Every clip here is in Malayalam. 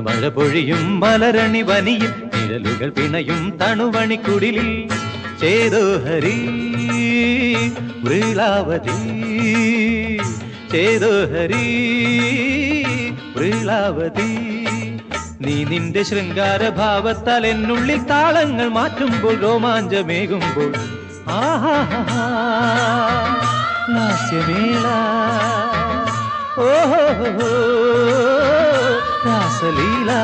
മധുമഴ പൊഴിയും മലരണി വനിയും നിഴലുകൾ പിണയും തണുവണിക്കുടിലിൽ ചേതോ ഹരി വൃളാവതി. ചേതോ ഹരി വൃളാവതി. നീ നിന്റെ ശൃംഗാര ഭാവത്താൽ എന്നുള്ളിൽ താളങ്ങൾ മാറ്റുമ്പോൾ രോമാഞ്ചമേകുമ്പോൾ. ആഹാ ഓഹോ லீலா.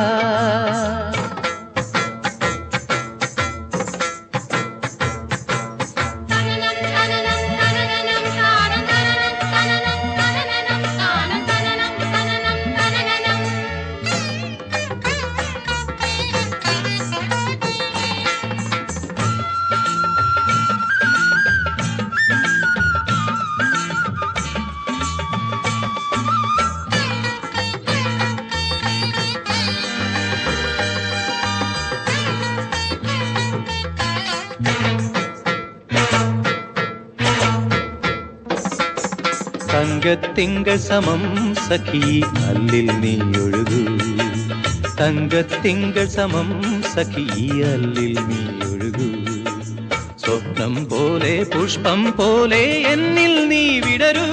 തങ്കത്തിങ്കൾ സമം സഖി അല്ലിൽ നീ ഒഴുകൂ തങ്കത്തിങ്കൾ സമം സഖി അല്ലിൽ നീ ഒഴുകൂ സ്വപ്നം പോലെ പുഷ്പം പോലെ എന്നിൽ നീ വിടരൂ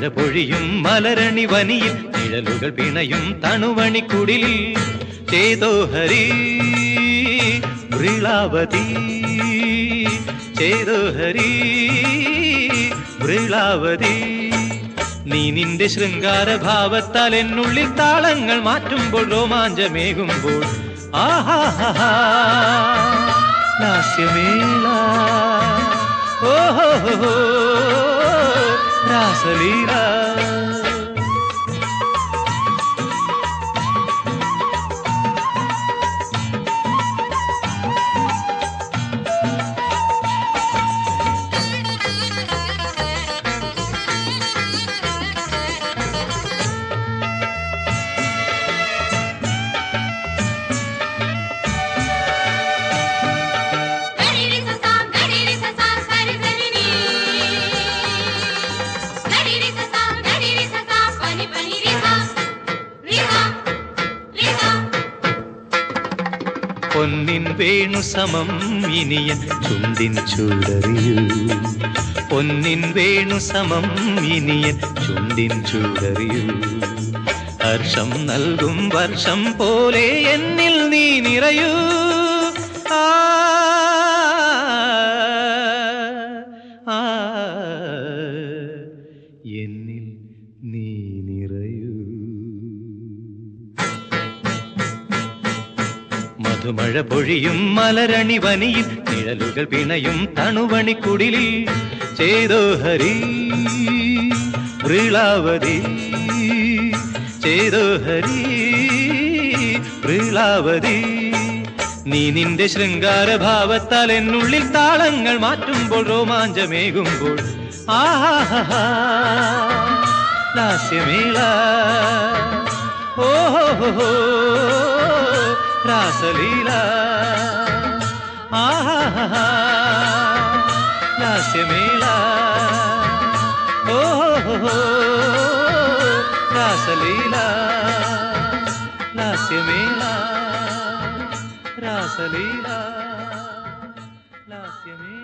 മധുമഴ പൊഴിയും മലരണി വനിയിൽ നിഴലുകൾ പിണയും തണുവണി കുടിലിൽ ചേതോഹരി വൃളാവതി ചേതോഹരി മൃളാവതി. നീ നിന്റെ ശൃംഗാര ഭാവത്താൽ എന്നുള്ളിൽ താളങ്ങൾ മാറ്റുമ്പോൾ രോമാഞ്ചമേകുമ്പോൾ. ആഹാഹാ ലാസ്യമേള ഓഹോ salida. പൊന്നിൻ വേണു സമം ഇനിയൻ ചുണ്ടിൻ ചൂടറിയൂ. പൊന്നിൻ വേണു സമം ഇനിയൻ ചുണ്ടിൻ ചൂടറിയൂ. ഹർഷം നൽകും വർഷം പോലെ എന്നിൽ നീ നിറയൂ. മധുമഴ പൊഴിയും മലരണി വനിയിൽ നിഴലുകൾ പിണയും തണുവണിക്കുടിലിൽ ചേതോ ഹരി പ്രീളാവതി ചേതോ ഹരി പ്രീളാവതി നീ നിന്റെ ശൃംഗാര ഭാവത്താൽ എന്നുള്ളിൽ താളങ്ങൾ മാറ്റുമ്പോൾ രോമാഞ്ചമേകുമ്പോൾ. ആഹാഹാ ലാസ്യമേള ഓഹോ രാസലീല ആഹാ ലാസ്യമേള ഓഹോ രാസലീല ലാസ്യമേള രാസലീല ലാസ്യമേള